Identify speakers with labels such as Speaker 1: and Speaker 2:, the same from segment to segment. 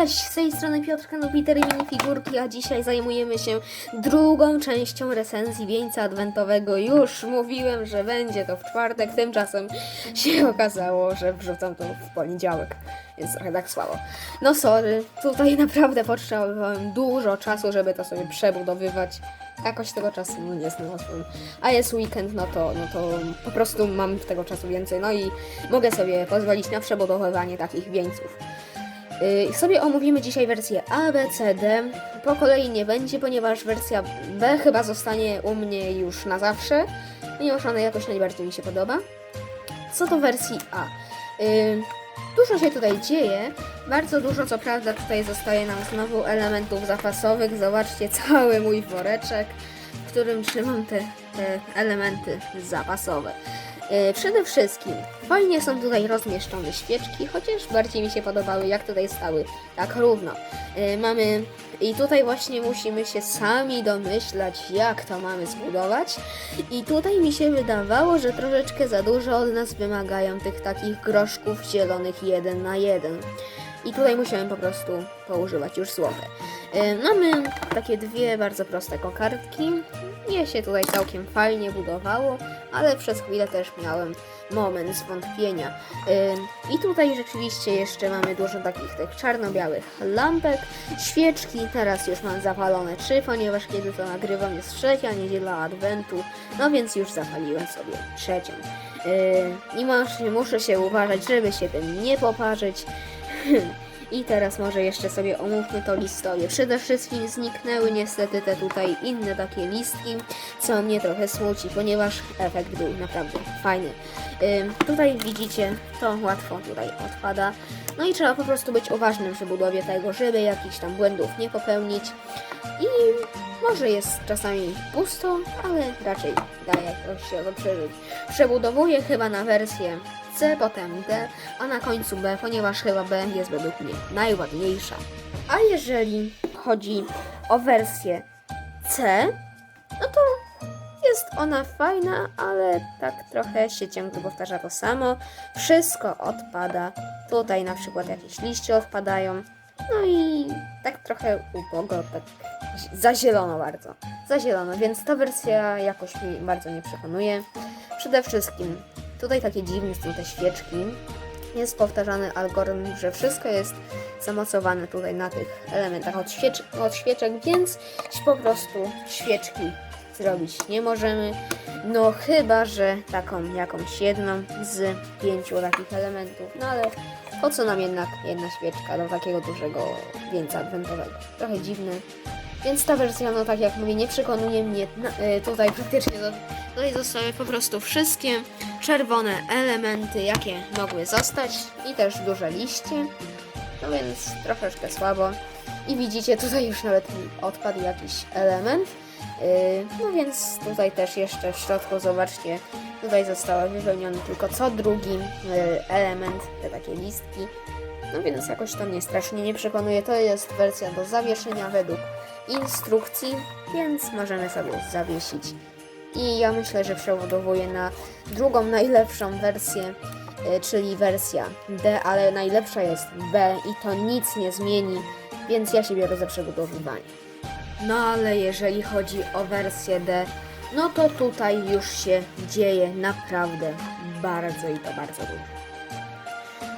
Speaker 1: Cześć, z tej strony Piotrka Nubiter i minifigurki, a dzisiaj zajmujemy się drugą częścią recenzji wieńca adwentowego. Już mówiłem, że będzie to w czwartek, tymczasem się okazało, że wrzucam to w poniedziałek, więc trochę tak słabo. No sorry, tutaj naprawdę potrzebowałem dużo czasu, żeby to sobie przebudowywać. Jakoś tego czasu nie znalazłem. A jest weekend, no to, no to po prostu mam tego czasu więcej. No i mogę sobie pozwolić na przebudowywanie takich wieńców. Y, sobie omówimy dzisiaj wersję A, B, C, D. Po kolei nie będzie, ponieważ wersja B chyba zostanie u mnie już na zawsze, ponieważ ona jakoś najbardziej mi się podoba. Co do wersji A? Y, Dużo się tutaj dzieje, bardzo dużo co prawda tutaj zostaje nam znowu elementów zapasowych. Zobaczcie cały mój woreczek, w którym trzymam te elementy zapasowe. E, Przede wszystkim fajnie są tutaj rozmieszczone świeczki, chociaż bardziej mi się podobały jak tutaj stały tak równo. E, Mamy i tutaj właśnie musimy się sami domyślać jak to mamy zbudować i tutaj mi się wydawało, że troszeczkę za dużo od nas wymagają tych takich groszków zielonych jeden na jeden. I tutaj musiałem po prostu poużywać już złote. E, Mamy takie dwie bardzo proste kokardki. Je się tutaj całkiem fajnie budowało, ale przez chwilę też miałem moment zwątpienia. I tutaj rzeczywiście jeszcze mamy dużo takich tych czarno-białych lampek, świeczki. Teraz już mam zapalone trzy, ponieważ kiedy to nagrywam jest trzecia niedziela Adwentu, no więc już zapaliłem sobie trzecią. I muszę się uważać, żeby się tym nie poparzyć. I teraz może jeszcze sobie omówmy to listowie. Przede wszystkim zniknęły niestety te tutaj inne takie listki, co mnie trochę smuci, ponieważ efekt był naprawdę fajny. Ym, tutaj widzicie, to łatwo tutaj odpada. No i trzeba po prostu być uważnym przy budowie tego, żeby jakichś tam błędów nie popełnić. I może jest czasami pusto, ale raczej da jakoś się to przeżyć. Przebudowuję chyba na wersję C, potem D, a na końcu B, ponieważ chyba B jest według mnie najładniejsza. A jeżeli chodzi o wersję C, no to jest ona fajna, ale tak trochę się ciągle powtarza to samo. Wszystko odpada. Tutaj na przykład jakieś liście odpadają. No i tak trochę ubogo, tak za zielono bardzo. Za zielono, więc ta wersja jakoś mi bardzo nie przekonuje. Przede wszystkim tutaj takie dziwne są te świeczki. Jest powtarzany algorytm, że wszystko jest zamocowane tutaj na tych elementach od, świecz od świeczek, więc po prostu świeczki zrobić nie możemy. No chyba, że taką jakąś jedną z pięciu takich elementów. No ale po co nam jednak jedna świeczka do takiego dużego wieńca adwentowego? Trochę dziwne. Więc ta wersja, no tak jak mówię, nie przekonuje mnie na, y, tutaj praktycznie. Do, tutaj zostały po prostu wszystkie czerwone elementy, jakie mogły zostać i też duże liście. No więc troszeczkę słabo. I widzicie, tutaj już nawet mi odpadł jakiś element. Yy, no więc tutaj też jeszcze w środku, zobaczcie, tutaj zostały wypełniony tylko co drugi yy, element, te takie listki. No więc jakoś to mnie strasznie nie przekonuje. To jest wersja do zawieszenia według instrukcji, więc możemy sobie zawiesić. I ja myślę, że przebudowuję na drugą najlepszą wersję, y, czyli wersja D, ale najlepsza jest B i to nic nie zmieni, więc ja się biorę za przebudowywanie. No ale jeżeli chodzi o wersję D, no to tutaj już się dzieje naprawdę bardzo i to bardzo dużo.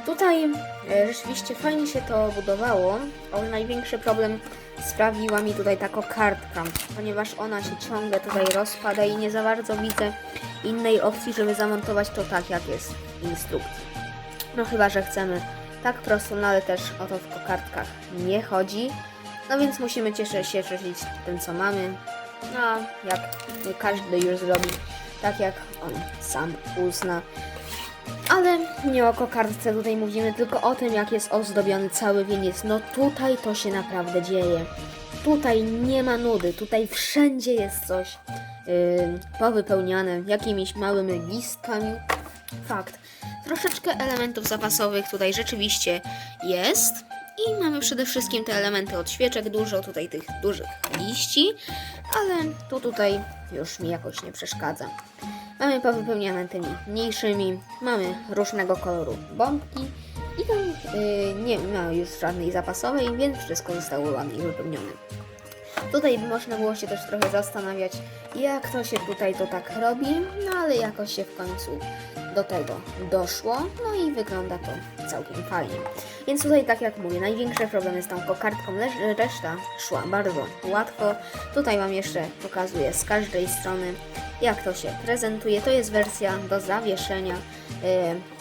Speaker 1: Tutaj e, rzeczywiście fajnie się to budowało, ale największy problem sprawiła mi tutaj ta kokardka, ponieważ ona się ciągle tutaj rozpada i nie za bardzo widzę innej opcji, żeby zamontować to tak, jak jest w instrukcji. No chyba, że chcemy tak prosto, no ale też o to w kokardkach nie chodzi. No więc musimy cieszyć się cieszyć tym, co mamy. No, jak każdy już zrobi tak, jak on sam uzna. Ale nie o kokardce tutaj mówimy, tylko o tym, jak jest ozdobiony cały wieniec. No tutaj to się naprawdę dzieje. Tutaj nie ma nudy, tutaj wszędzie jest coś yy, powypełniane jakimiś małymi listkami. Fakt. Troszeczkę elementów zapasowych tutaj rzeczywiście jest. I mamy przede wszystkim te elementy od świeczek, dużo tutaj tych dużych liści, ale to tutaj już mi jakoś nie przeszkadza. Mamy powypełniane tymi mniejszymi, mamy różnego koloru bombki I tam y, nie ma już żadnej zapasowej, więc wszystko zostało ładnie wypełnione. Tutaj można było się też trochę zastanawiać, jak to się tutaj to tak robi, no ale jakoś się w końcu do tego doszło, no i wygląda to całkiem fajnie. Więc tutaj, tak jak mówię, największe problemy z tą kokardką, reszta szła bardzo łatwo. Tutaj Wam jeszcze pokazuję z każdej strony, jak to się prezentuje. To jest wersja do zawieszenia, yy,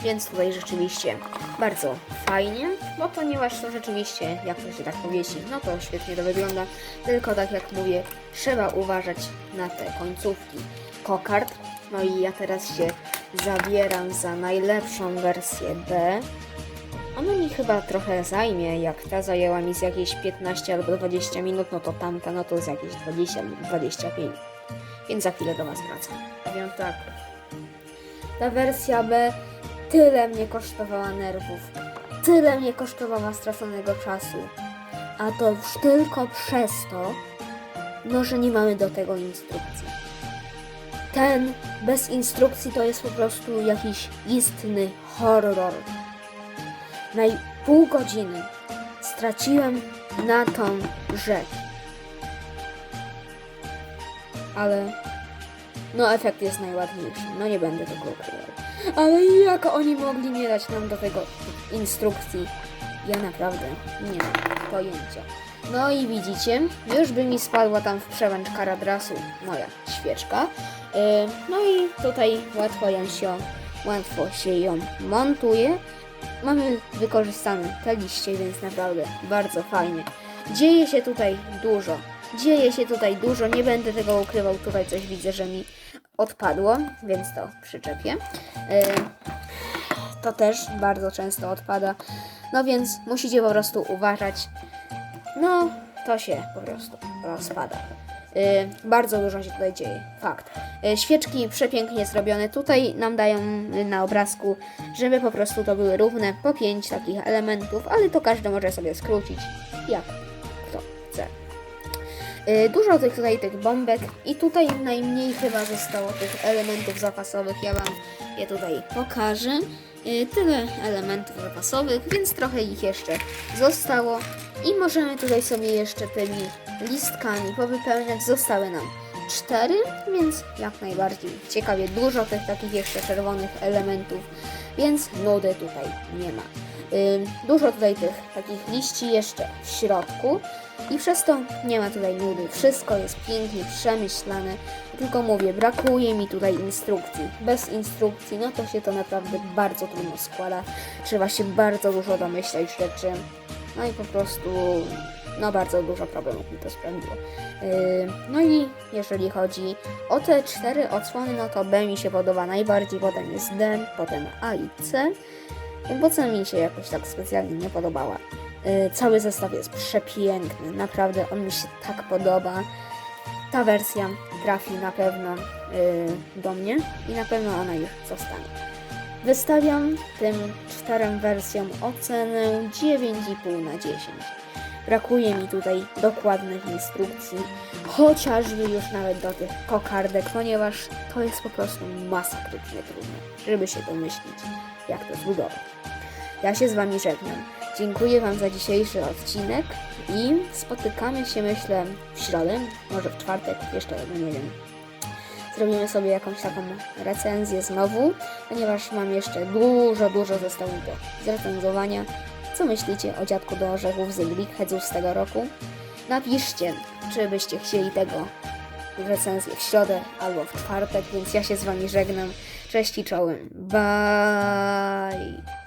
Speaker 1: więc tutaj rzeczywiście bardzo fajnie, bo ponieważ to rzeczywiście, jak to się tak powiesi, no to świetnie to wygląda. Tylko tak jak mówię, trzeba uważać na te końcówki kokard. No i ja teraz się zabieram za najlepszą wersję B. Ona mi chyba trochę zajmie, jak ta zajęła mi z jakieś 15 albo 20 minut, no to tamta no to z jakieś 20 lub 25. Więc za chwilę do Was wracam. Powiem tak. Ta wersja B tyle mnie kosztowała nerwów. Tyle mnie kosztowała straconego czasu. A to już tylko przez to, no że nie mamy do tego instrukcji. Ten bez instrukcji to jest po prostu jakiś istny horror. Na pół godziny straciłem na tą rzecz. Ale no efekt jest najładniejszy. No nie będę tego ukrywał. Ale jak oni mogli nie dać nam do tego instrukcji? Ja naprawdę nie mam pojęcia. No i widzicie, już by mi spadła tam w przełęcz karadrasu moja świeczka. Yy, no i tutaj łatwo ją się, łatwo się ją montuje. Mamy wykorzystane te liście, więc naprawdę bardzo fajnie. Dzieje się tutaj dużo. Dzieje się tutaj dużo, nie będę tego ukrywał. Tutaj coś widzę, że mi odpadło, więc to przyczepię. Yy, to też bardzo często odpada. No więc musicie po prostu uważać. No, to się po prostu rozpada. Yy, bardzo dużo się tutaj dzieje, fakt. Yy, świeczki przepięknie zrobione. Tutaj nam dają na obrazku, żeby po prostu to były równe po pięć takich elementów, ale to każdy może sobie skrócić, jak kto chce. Yy, Dużo tych tutaj tych bombek i tutaj najmniej chyba zostało tych elementów zapasowych. Ja Wam je tutaj pokażę. Yy, Tyle elementów zapasowych, więc trochę ich jeszcze zostało. I możemy tutaj sobie jeszcze tymi listkami powypełniać. Zostały nam cztery, więc jak najbardziej ciekawie. Dużo tych takich jeszcze czerwonych elementów, więc nudy tutaj nie ma. Dużo tutaj tych takich liści jeszcze w środku i przez to nie ma tutaj nudy. Wszystko jest pięknie przemyślane. Tylko mówię, brakuje mi tutaj instrukcji. Bez instrukcji, no to się to naprawdę bardzo trudno składa. Trzeba się bardzo dużo domyślać rzeczy. No i po prostu, no bardzo dużo problemów mi to sprawiło. No i jeżeli chodzi o te cztery odsłony, no to B mi się podoba najbardziej, potem jest D, potem A i C. C mi się jakoś tak specjalnie nie podobała. Yy, cały zestaw jest przepiękny, naprawdę on mi się tak podoba. Ta wersja trafi na pewno yy, do mnie i na pewno ona już zostanie. Wystawiam tym czterem wersjom ocenę 9,5 na 10. Brakuje mi tutaj dokładnych instrukcji, chociażby już nawet do tych kokardek, ponieważ to jest po prostu masakrycznie trudne, żeby się domyślić, jak to zbudować. Ja się z Wami żegnam. Dziękuję Wam za dzisiejszy odcinek i spotykamy się, myślę, w środę, może w czwartek, jeszcze nie wiem. Zrobimy sobie jakąś taką recenzję znowu, ponieważ mam jeszcze dużo, dużo zestawów do zrecenzowania. Co myślicie o dziadku do orzechów z Brickheadsów z tego roku? Napiszcie, czy byście chcieli tego recenzję w środę albo w czwartek, więc ja się z Wami żegnam. Cześć i czołem. Bye!